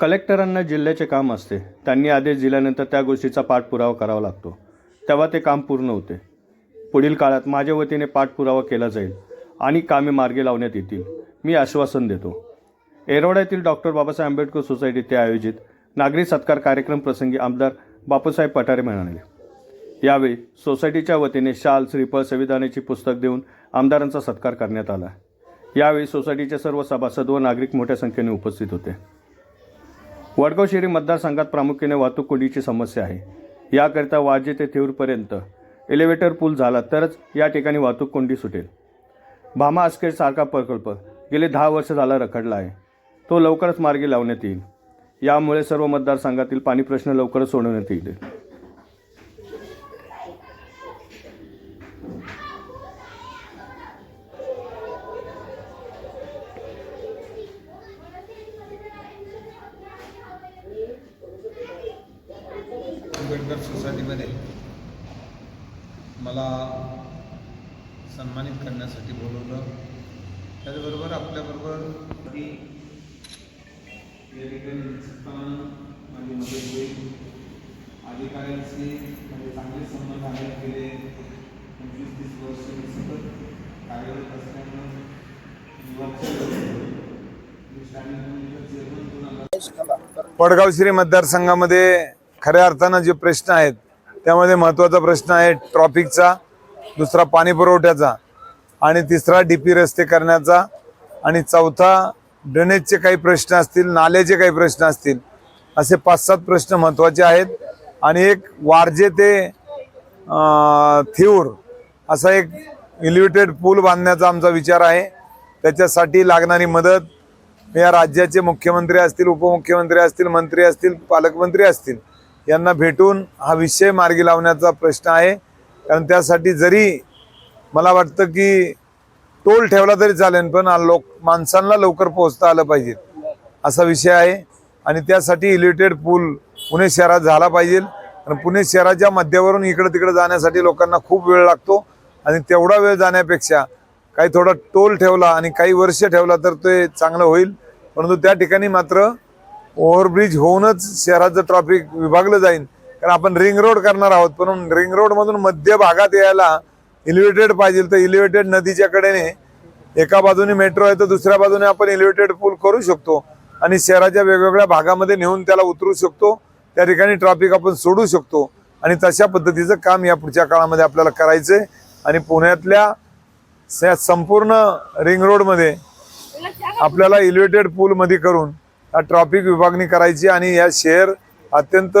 कलेक्टरांना जिल्ह्याचे काम असते. त्यांनी आदेश दिल्यानंतर त्या गोष्टीचा पाठपुरावा करावा लागतो. तेव्हा ते काम पूर्ण होते. पुढील काळात माझ्या वतीने पाठपुरावा केला जाईल आणि कामे मार्गे लावण्यात येतील. मी आश्वासन देतो. येरवड्यातील डॉक्टर बाबासाहेब आंबेडकर सोसायटीत आयोजित नागरी सत्कार कार्यक्रम प्रसंगी आमदार बापूसाहेब पठारे म्हणाले. यावेळी सोसायटीच्या वतीने शाल श्रीफळ संविधानाची पुस्तक देऊन आमदारांचा सत्कार करण्यात आला. यावेळी सोसायटीचे सर्व सभासद व नागरिक मोठ्या संख्येने उपस्थित होते. वडगाव शहरी मतदारसंघात प्रामुख्याने वाहतूक कोंडीची समस्या आहे. याकरिता वाजे ते थेऊरपर्यंत एलिव्हेटर पूल झाला तरच या ठिकाणी वाहतूक कोंडी सुटेल. भामा आस्केर सारखा प्रकल्प गेले दहा वर्ष झाला रखडला आहे. तो लवकरच मार्गी लावण्यात येईल. यामुळे सर्व मतदारसंघातील पाणी प्रश्न लवकरच सोडवण्यात येईल आंबेडकर सोसायटीमध्ये मला सन्मानित करण्यासाठी बोलवलं. त्याचबरोबर आपल्याबरोबर की या ठिकाणी माझी मदत होईल. अधिकाऱ्यांशी म्हणजे चांगले संबंध आहेत गेले पंचवीस तीस वर्ष मी सतत कार्यरत असल्यामुळं पडगाव श्री मतदारसंघामध्ये खऱ्या अर्थानं जे प्रश्न आहेत त्यामध्ये महत्त्वाचा प्रश्न आहे ट्रॉफिकचा दुसरा पाणी पुरवठ्याचा आणि तिसरा डी पी रस्ते करण्याचा आणि चौथा ड्रेनेजचे काही प्रश्न असतील नाल्याचे काही प्रश्न असतील असे पाच सात प्रश्न महत्त्वाचे आहेत. आणि एक वारजे ते थिऊर असा एक इलिव्हेटेड पूल बांधण्याचा आमचा विचार आहे. त्याच्यासाठी लागणारी मदत या राज्याचे मुख्यमंत्री असतील उपमुख्यमंत्री असतील मंत्री असतील पालकमंत्री असतील यांना भेटून हा विषय मार्गी लावण्याचा प्रश्न आहे. कारण त्यासाठी जरी मला वाटतं की टोल ठेवला तरी चालेल पण लोक माणसांना लवकर पोहोचता आलं पाहिजे असा विषय आहे. आणि त्यासाठी इलेटेड पूल पुणे शहरात झाला पाहिजे. कारण पुणे शहराच्या मध्यावरून इकडं तिकडं जाण्यासाठी लोकांना खूप वेळ लागतो. आणि तेवढा वेळ जाण्यापेक्षा काही थोडा टोल ठेवला आणि काही वर्ष ठेवला तर ते चांगलं होईल. परंतु त्या ठिकाणी मात्र ओव्हरब्रिज होऊनच शहराचं ट्रॅफिक विभागलं जाईल कारण आपण रिंग रोड करणार आहोत. पण रिंग रोडमधून मध्य भागात यायला इलिव्हेटेड पाहिजे. तर इलिव्हेटेड नदीच्या कडेने एका बाजूने मेट्रो आहे तर दुसऱ्या बाजूने आपण इलिव्हेटेड पूल करू शकतो. आणि शहराच्या वेगवेगळ्या भागामध्ये नेऊन त्याला उतरू शकतो. त्या ठिकाणी ट्रॅफिक आपण सोडू शकतो. आणि तशा पद्धतीचं काम या पुढच्या काळामध्ये आपल्याला करायचंय. आणि पुण्यातल्या स- संपूर्ण रिंग रोडमध्ये आपल्याला इलिव्हेटेड पूलमध्ये करून ट्रॉफिक विभागणी करायची आणि या शहर अत्यंत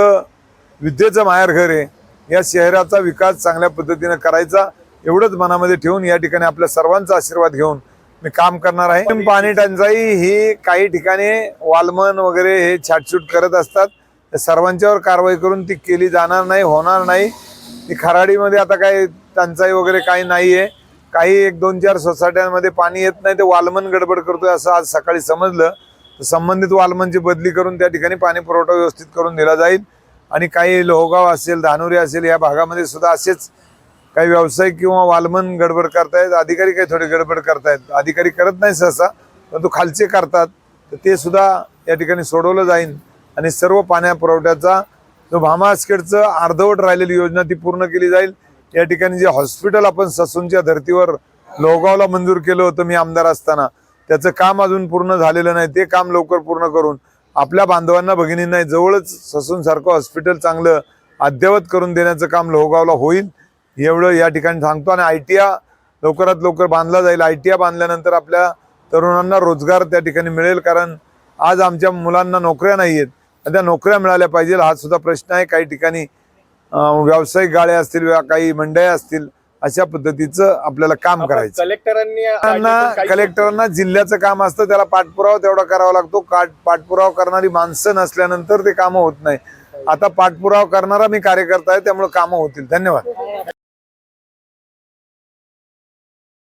विद्येचं माहेर घर आहे. या शहराचा विकास चांगल्या पद्धतीनं करायचा एवढंच मनामध्ये ठेवून या ठिकाणी आपल्या सर्वांचा आशीर्वाद घेऊन मी काम करणार आहे. पाणी टंचाई ही काही ठिकाणी वालमन वगैरे हे छाटछूट करत असतात. सर्वांच्यावर कारवाई करून ती केली जाणार नाही होणार नाही. ती खराडीमध्ये आता काही टंचाई वगैरे काही नाही आहे काही एक दोन चार सोसायट्यांमध्ये पाणी येत नाही ते वालमन गडबड करतोय असं आज सकाळी समजलं. संबंधित वालमांची म्हणजे बदली करून त्या ठिकाणी पाणी पुरवठा व्यवस्थित करून दिला जाईल. आणि काही लोहगाव असेल धानुरी असेल या भागामध्ये सुद्धा असेच काही व्यावसायिक किंवा वालमन गडबड करतायत. अधिकारी काही थोडे गडबड करतायत. अधिकारी करत नाही सहसा परंतु खालचे करतात. तर ते सुद्धा या ठिकाणी सोडवलं जाईल. आणि सर्व पाण्या पुरवठ्याचा जो भामास्केटचं अर्धवट राहिलेली योजना ती पूर्ण केली जाईल. या ठिकाणी जे हॉस्पिटल आपण ससूनच्या धर्तीवर लोहगावला मंजूर केलं होतं मी आमदार असताना त्याचं काम अजून पूर्ण झालेलं नाही. ते काम लवकर पूर्ण करून आपल्या बांधवांना भगिनींना जवळच ससून सारखं हॉस्पिटल चांगलं अद्ययावत करून देण्याचं काम लोहगावला होईल एवढं या ठिकाणी सांगतो. आणि आय टी लवकरात लवकर बांधला जाईल. आय टी आय बांधल्यानंतर आपल्या तरुणांना रोजगार त्या ठिकाणी मिळेल कारण आज आमच्या मुलांना नोकऱ्या नाही आहेत. आणि त्या नोकऱ्या मिळाल्या पाहिजे हा सुद्धा प्रश्न आहे. काही ठिकाणी व्यावसायिक गाड्या असतील किंवा काही मंडया असतील अशा पद्धतीचं आपल्याला काम करायचं. कलेक्टरांनी त्यांना कलेक्टरांना जिल्ह्याचं काम असतं त्याला पाठपुरावा तेवढा करावा लागतो. पाठपुरावा करणारी माणसं नसल्यानंतर ते कामं होत नाही. आता पाठपुरावा करणारा मी कार्यकर्ता आहे त्यामुळे कामं होतील. धन्यवाद.